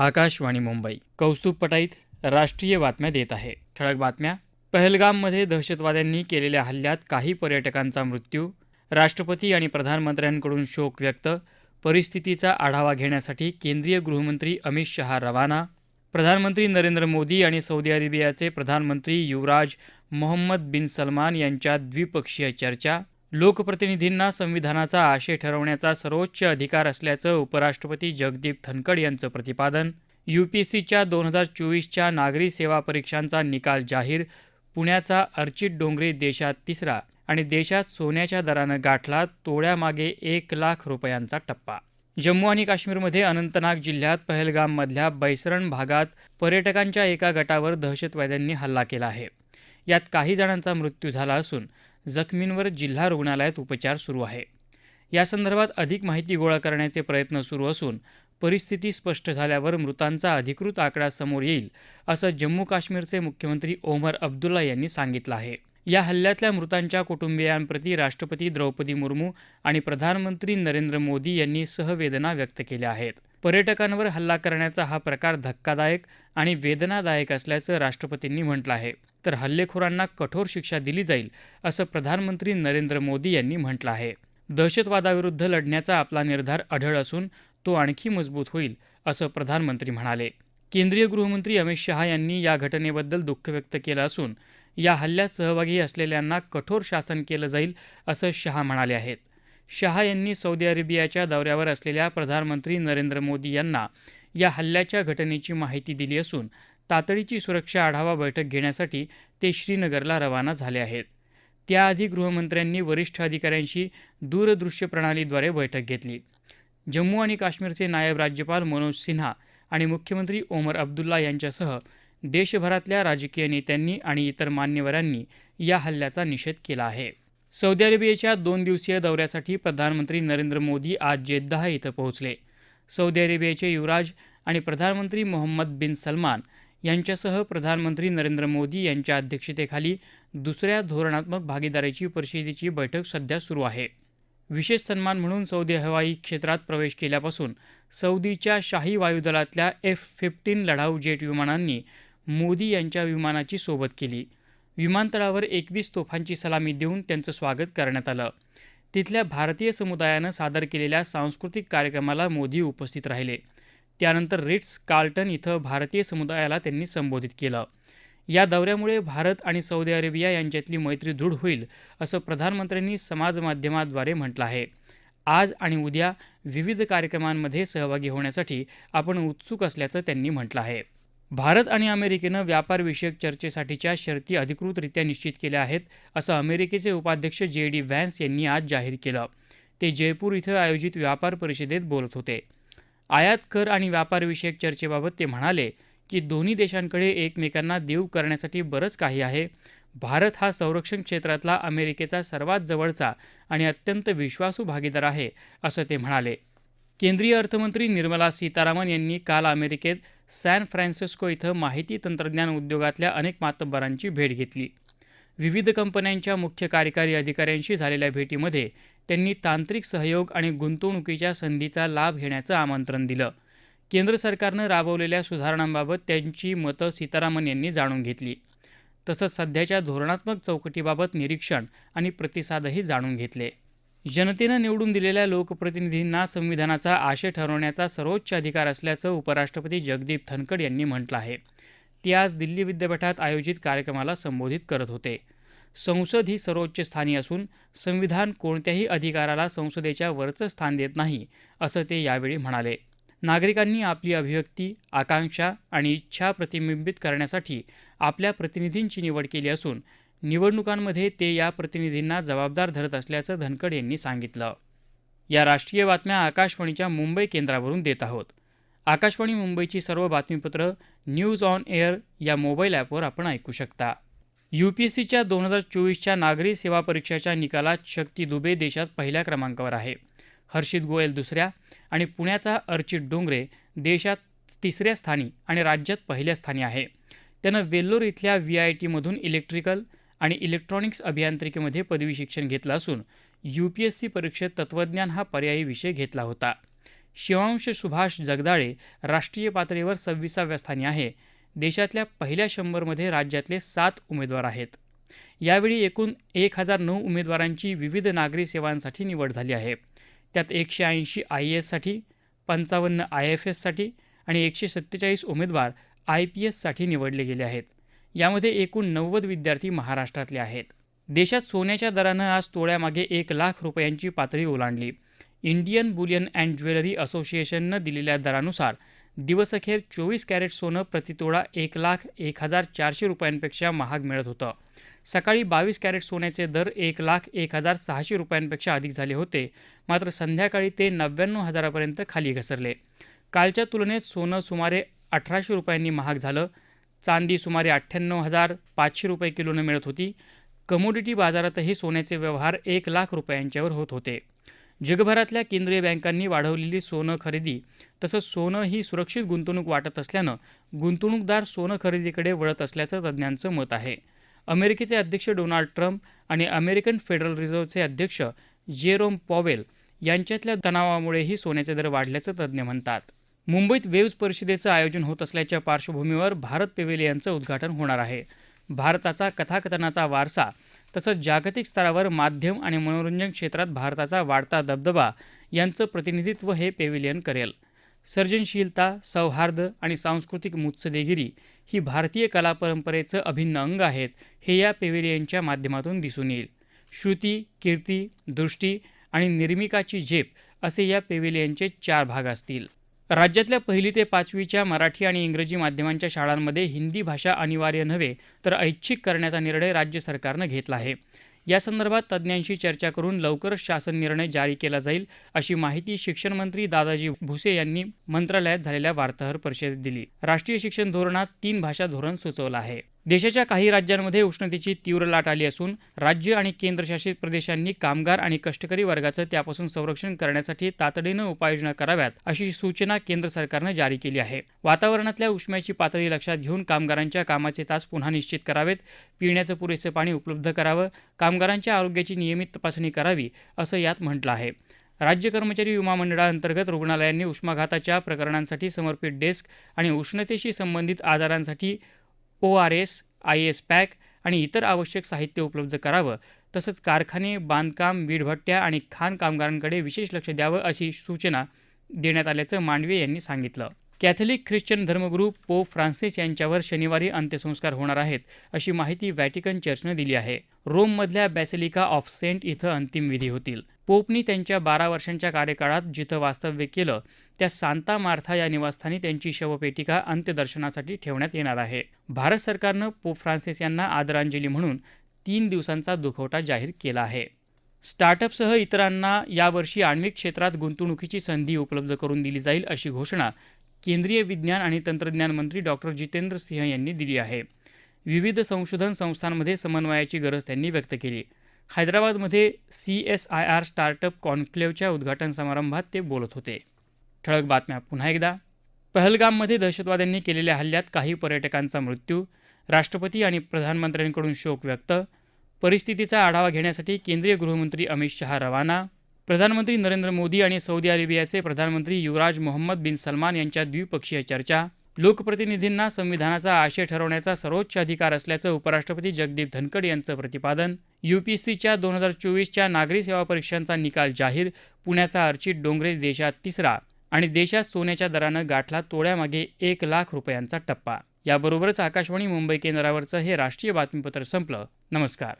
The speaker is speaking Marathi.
आकाशवाणी मुंबई. कौस्तुभ पटाईत राष्ट्रीय बातम्या देत आहे. ठळक बातम्या. पहलगाममध्ये दहशतवाद्यांनी केलेल्या हल्ल्यात काही पर्यटकांचा मृत्यू. राष्ट्रपती आणि प्रधानमंत्र्यांकडून शोक व्यक्त. परिस्थितीचा आढावा घेण्यासाठी केंद्रीय गृहमंत्री अमित शहा रवाना. प्रधानमंत्री नरेंद्र मोदी आणि सौदी अरेबियाचे प्रधानमंत्री युवराज मोहम्मद बिन सलमान यांच्यात द्विपक्षीय चर्चा. लोकप्रतिनिधींना संविधानाचा आशय ठरवण्याचा सर्वोच्च अधिकार असल्याचं उपराष्ट्रपती जगदीप धनखड यांचं प्रतिपादन. यूपीएससीच्या दोन हजार चोवीसच्या नागरी सेवा परीक्षांचा निकाल जाहीर पुण्याचा अर्चित डोंगरे देशात तिसरा आणि देशात सोन्याच्या दरानं गाठला तोड्यामागे एक लाख रुपयांचा टप्पा. जम्मू आणि काश्मीरमध्ये अनंतनाग जिल्ह्यात पहलगाममधल्या बैसरण भागात पर्यटकांच्या एका गटावर दहशतवाद्यांनी हल्ला केला आहे. यात काही जणांचा मृत्यू झाला असून जखमींवर जिल्हा रुग्णालयात उपचार सुरू आहे. यासंदर्भात अधिक माहिती गोळा करण्याचे प्रयत्न सुरू असून परिस्थिती स्पष्ट झाल्यावर मृतांचा अधिकृत आकडा समोर येईल असं जम्मू काश्मीरचे मुख्यमंत्री ओमर अब्दुल्ला यांनी सांगितलं आहे. या हल्ल्यातल्या मृतांच्या कुटुंबियांप्रती राष्ट्रपती द्रौपदी मुर्मू आणि प्रधानमंत्री नरेंद्र मोदी यांनी सहवेदना व्यक्त केल्या आहेत. पर्यटकांवर हल्ला करण्याचा हा प्रकार धक्कादायक आणि वेदनादायक असल्याचं राष्ट्रपतींनी म्हटलं आहे. तर हल्लेखोरांना कठोर शिक्षा दिली जाईल असं प्रधानमंत्री नरेंद्र मोदी यांनी म्हटलं आहे. दहशतवादाविरुद्ध लढण्याचा आपला निर्धार आढळ असून तो आणखी मजबूत होईल असं प्रधानमंत्री म्हणाले. केंद्रीय गृहमंत्री अमित शहा यांनी या घटनेबद्दल दुःख व्यक्त केलं असून या हल्ल्यात सहभागी असलेल्यांना कठोर शासन केलं जाईल असं शहा म्हणाले आहेत. शहा यांनी सौदी अरेबियाच्या दौऱ्यावर असलेल्या प्रधानमंत्री नरेंद्र मोदी यांना या हल्ल्याच्या घटनेची माहिती दिली असून तातडीची सुरक्षा आढावा बैठक घेण्यासाठी ते श्रीनगरला रवाना झाले आहेत. त्याआधी गृहमंत्र्यांनी वरिष्ठ अधिकाऱ्यांशी दूरदृश्य प्रणालीद्वारे बैठक घेतली. जम्मू आणि काश्मीरचे नायब राज्यपाल मनोज सिन्हा आणि मुख्यमंत्री ओमर अब्दुल्ला यांच्यासह देशभरातल्या राजकीय नेत्यांनी आणि इतर मान्यवरांनी या हल्ल्याचा निषेध केला आहे. सौदी अरेबियाच्या दोन दिवसीय दौऱ्यासाठी प्रधानमंत्री नरेंद्र मोदी आज जेद्दाह इथं पोहोचले. सौदी अरेबियाचे युवराज आणि प्रधानमंत्री मोहम्मद बिन सलमान यांच्यासह प्रधानमंत्री नरेंद्र मोदी यांच्या अध्यक्षतेखाली दुसऱ्या धोरणात्मक भागीदारीची परिषदेची बैठक सध्या सुरू आहे. विशेष सन्मान म्हणून सौदी हवाई क्षेत्रात प्रवेश केल्यापासून सौदीच्या शाही वायुदलातल्या एफ फिफ्टीन लढाऊ जेट विमानांनी मोदी यांच्या विमानाची सोबत केली. विमानतळावर एकवीस तोफांची सलामी देऊन त्यांचं स्वागत करण्यात आलं. तिथल्या भारतीय समुदायानं सादर केलेल्या सांस्कृतिक कार्यक्रमाला मोदी उपस्थित राहिले. त्यानंतर रिट्स कार्ल्टन इथं भारतीय समुदायाला त्यांनी संबोधित केलं. या दौऱ्यामुळे भारत आणि सौदी अरेबिया यांच्यातली मैत्री दृढ होईल असं प्रधानमंत्र्यांनी समाजमाध्यमाद्वारे म्हटलं आहे. आज आणि उद्या विविध कार्यक्रमांमध्ये सहभागी होण्यासाठी आपण उत्सुक असल्याचं त्यांनी म्हटलं आहे. भारत आणि अमेरिकेनं व्यापारविषयक चर्चेसाठीच्या शर्ती अधिकृतरित्या निश्चित केल्या आहेत असं अमेरिकेचे उपाध्यक्ष जे डी व्हॅन्स यांनी आज जाहीर केलं. ते जयपूर इथं आयोजित व्यापार परिषदेत बोलत होते. आयात कर आणि व्यापारविषयक चर्चेबाबत ते म्हणाले की दोन्ही देशांकडे एकमेकांना देऊ करण्यासाठी बरंच काही आहे. भारत हा संरक्षण क्षेत्रातला अमेरिकेचा सर्वात जवळचा आणि अत्यंत विश्वासू भागीदार आहे असं ते म्हणाले. केंद्रीय अर्थमंत्री निर्मला सीतारामन यांनी काल अमेरिकेत सॅन फ्रान्सिस्को इथं माहिती तंत्रज्ञान उद्योगातल्या अनेक मातब्बरांची भेट घेतली. विविध कंपन्यांच्या मुख्य कार्यकारी अधिकाऱ्यांशी झालेल्या भेटीमध्ये त्यांनी तांत्रिक सहयोग आणि गुंतवणुकीच्या संधीचा लाभ घेण्याचं आमंत्रण दिलं. केंद्र सरकारनं राबवलेल्या सुधारणांबाबत त्यांची मतं सीतारामन यांनी जाणून घेतली. तसंच सध्याच्या धोरणात्मक चौकटीबाबत निरीक्षण आणि प्रतिसादही जाणून घेतले. जनतेनं निवडून दिलेल्या लोकप्रतिनिधींना संविधानाचा आशय ठरवण्याचा सर्वोच्च अधिकार असल्याचं उपराष्ट्रपती जगदीप धनखड यांनी म्हटलं आहे. ते आज दिल्ली विद्यापीठात आयोजित कार्यक्रमाला संबोधित करत होते. संसद ही सर्वोच्च स्थानी असून संविधान कोणत्याही अधिकाराला संसदेच्या वरचं स्थान देत नाही असं ते यावेळी म्हणाले. नागरिकांनी आपली अभिव्यक्ती आकांक्षा आणि इच्छा प्रतिबिंबित करण्यासाठी आपल्या प्रतिनिधींची निवड केली असून निवडणुकांमध्ये ते या प्रतिनिधींना जबाबदार धरत असल्याचं धनखड यांनी सांगितलं. या राष्ट्रीय बातम्या आकाशवाणीच्या मुंबई केंद्रावरून देत आहोत. आकाशवाणी मुंबईची सर्व बातमीपत्र न्यूज ऑन एअर या मोबाईल ॲपवर आपण ऐकू शकता. सीच्या दोन हजार चोवीसच्या नागरी सेवा परीक्षेच्या निकालात शक्ती दुबे देशात पहिल्या क्रमांकावर आहे. हर्षित गोयल दुसऱ्या आणि पुण्याचा अर्चित डोंगरे देशात तिसऱ्या स्थानी आणि राज्यात पहिल्या स्थानी आहे. त्यानं वेल्लोर इथल्या व्ही आय टीमधून इलेक्ट्रिकल आणि इलेक्ट्रॉनिक्स अभियांत्रिकीमध्ये पदवी शिक्षण घेतलं असून यू पी एस सी परीक्षेत तत्त्वज्ञान हा पर्यायी विषय घेतला होता. शिवांश सुभाष जगदाळे राष्ट्रीय पातळीवर सव्वीसाव्या स्थानी आहे. देशातल्या पहिल्या शंभरमध्ये राज्यातले सात उमेदवार आहेत. यावेळी एकूण एक हजार नऊ उमेदवारांची विविध नागरी सेवांसाठी निवड झाली आहे. त्यात एकशे ऐंशी आय ए एससाठी पंचावन्न आय एफ एससाठी आणि एकशे सत्तेचाळीस उमेदवार आय पी एससाठी निवडले गेले आहेत. यामध्ये एकूण नव्वद विद्यार्थी महाराष्ट्रातले आहेत. देशात सोन्याच्या दरानं आज तोळ्यामागे एक लाख रुपयांची पातळी ओलांडली. इंडियन बुलियन अँड ज्वेलरी असोसिएशननं दिलेल्या दरानुसार दिवसअखेर चोवीस कॅरेट सोनं प्रतितोळा एक लाख एक हजार चारशे रुपयांपेक्षा महाग मिळत होतं. सकाळी बावीस कॅरेट सोन्याचे दर एक लाख एक हजार सहाशे रुपयांपेक्षा अधिक झाले होते. मात्र संध्याकाळी ते नव्याण्णव हजारापर्यंत खाली घसरले. कालच्या तुलनेत सोनं सुमारे अठराशे रुपयांनी महाग झालं. चांदी सुमारे अठ्ठ्याण्णव हजार पाचशे रुपये किलोनं मिळत होती. कमोडिटी बाजारातही सोन्याचे व्यवहार एक लाख रुपयांच्यावर होत होते. जगभरातल्या केंद्रीय बँकांनी वाढवलेली सोनं खरेदी तसंच सोनं ही सुरक्षित गुंतवणूक वाटत असल्यानं गुंतवणूकदार सोनं खरेदीकडे वळत असल्याचं तज्ज्ञांचं मत आहे. अमेरिकेचे अध्यक्ष डोनाल्ड ट्रम्प आणि अमेरिकन फेडरल रिझर्व्हचे अध्यक्ष जेरोम पॉवेल यांच्यातल्या तणावामुळेही सोन्याचे दर वाढल्याचं तज्ज्ञ म्हणतात. मुंबईत वेव्ज परिषदेचं आयोजन होत असल्याच्या पार्श्वभूमीवर भारत पेवेलियनचं उद्घाटन होणार आहे. भारताचा कथाकथनाचा वारसा तसंच जागतिक स्तरावर माध्यम आणि मनोरंजन क्षेत्रात भारताचा वाढता दबदबा यांचं प्रतिनिधित्व हे पेव्हिलियन करेल. सर्जनशीलता सौहार्द आणि सांस्कृतिक मुत्सदेगिरी ही भारतीय कला परंपरेचं अभिन्न अंग आहेत हे या पेव्हिलियनच्या माध्यमातून दिसून येईल. श्रुती कीर्ती दृष्टी आणि निर्मिकाची झेप असे या पेव्हिलियनचे चार भाग असतील. राज्यातल्या पहिली ते पाचवीच्या मराठी आणि इंग्रजी माध्यमांच्या शाळांमध्ये हिंदी भाषा अनिवार्य नव्हे तर ऐच्छिक करण्याचा निर्णय राज्य सरकारनं घेतला आहे. यासंदर्भात तज्ज्ञांशी चर्चा करून लवकरच शासन निर्णय जारी केला जाईल अशी माहिती शिक्षण मंत्री दादाजी भुसे यांनी मंत्रालयात झालेल्या वार्ताहर परिषदेत दिली. राष्ट्रीय शिक्षण धोरणात तीन भाषा धोरण सुचवलं आहे. देशाच्या काही राज्यांमध्ये उष्णतेची तीव्र लाट आली असून राज्य आणि केंद्रशासित प्रदेशांनी कामगार आणि कष्टकरी वर्गाचं त्यापासून संरक्षण करण्यासाठी तातडीनं उपाययोजना कराव्यात अशी सूचना केंद्र सरकारनं जारी केली आहे. वातावरणातल्या उष्म्याची पातळी लक्षात घेऊन कामगारांच्या कामाचे तास पुन्हा निश्चित करावेत पिण्याचं पुरेसं पाणी उपलब्ध करावं कामगारांच्या आरोग्याची नियमित तपासणी करावी असं यात म्हटलं आहे. राज्य कर्मचारी विमा मंडळाअंतर्गत रुग्णालयांनी उष्माघाताच्या प्रकरणांसाठी समर्पित डेस्क आणि उष्णतेशी संबंधित आजारांसाठी O R S I S pack आणि इतर आवश्यक साहित्य उपलब्ध करावं. तसंच कारखाने बांधकाम वीडभट्ट्या आणि खाण कामगारांकडे विशेष लक्ष द्यावं अशी सूचना देण्यात आल्याचं मांडवे यांनी सांगितलं. कॅथलिक ख्रिश्चन धर्मगुरू पोप फ्रान्सिस यांच्यावर शनिवारी अंत्यसंस्कार होणार आहेत अशी माहिती व्हॅटिकन चर्चनं दिली आहे. रोममधल्या बॅसिलिका ऑफ सेंट इथं अंतिम विधी होतील. पोपनी त्यांच्या बारा वर्षांच्या कार्यकाळात जिथं वास्तव्य केलं त्या सांता मार्था या निवासस्थानी त्यांची शवपेटिका अंत्यदर्शनासाठी ठेवण्यात येणार आहे. भारत सरकारनं पोप फ्रान्सिस यांना आदरांजली म्हणून तीन दिवसांचा दुखवटा जाहीर केला आहे. स्टार्टअपसह इतरांना यावर्षी आण्विक क्षेत्रात गुंतवणुकीची संधी उपलब्ध करून दिली जाईल अशी घोषणा केंद्रीय विज्ञान आणि तंत्रज्ञान मंत्री डॉक्टर जितेंद्र सिंह यांनी दिली आहे. विविध संशोधन संस्थांमध्ये समन्वयाची गरज त्यांनी व्यक्त केली. हैदराबादमध्ये C S I R startup कॉन्क्लेव्हच्या उद्घाटन समारंभात ते बोलत होते. ठळक बातम्या पुन्हा एकदा. पहलगाममध्ये दहशतवाद्यांनी केलेल्या हल्ल्यात काही पर्यटकांचा मृत्यू राष्ट्रपती आणि प्रधानमंत्र्यांकडून शोक व्यक्त परिस्थितीचा आढावा घेण्यासाठी केंद्रीय गृहमंत्री अमित शहा रवाना प्रधानमंत्री नरेंद्र मोदी आणि सौदी अरेबियाचे प्रधानमंत्री युवराज मोहम्मद बिन सलमान यांच्या द्विपक्षीय चर्चा. लोकप्रतिनिधींना संविधानाचा आशय ठरवण्याचा सर्वोच्च अधिकार असल्याचं उपराष्ट्रपती जगदीप धनखड यांचं प्रतिपादन. युपीएससीच्या दोन हजार चोवीसच्या नागरी सेवा परीक्षांचा निकाल जाहीर पुण्याचा अर्चित डोंगरे देशात तिसरा आणि देशात सोन्याच्या दरानं गाठला तोड्यामागे एक लाख रुपयांचा टप्पा. याबरोबरच आकाशवाणी मुंबई केंद्रावरचं हे राष्ट्रीय बातमीपत्र संपलं. नमस्कार.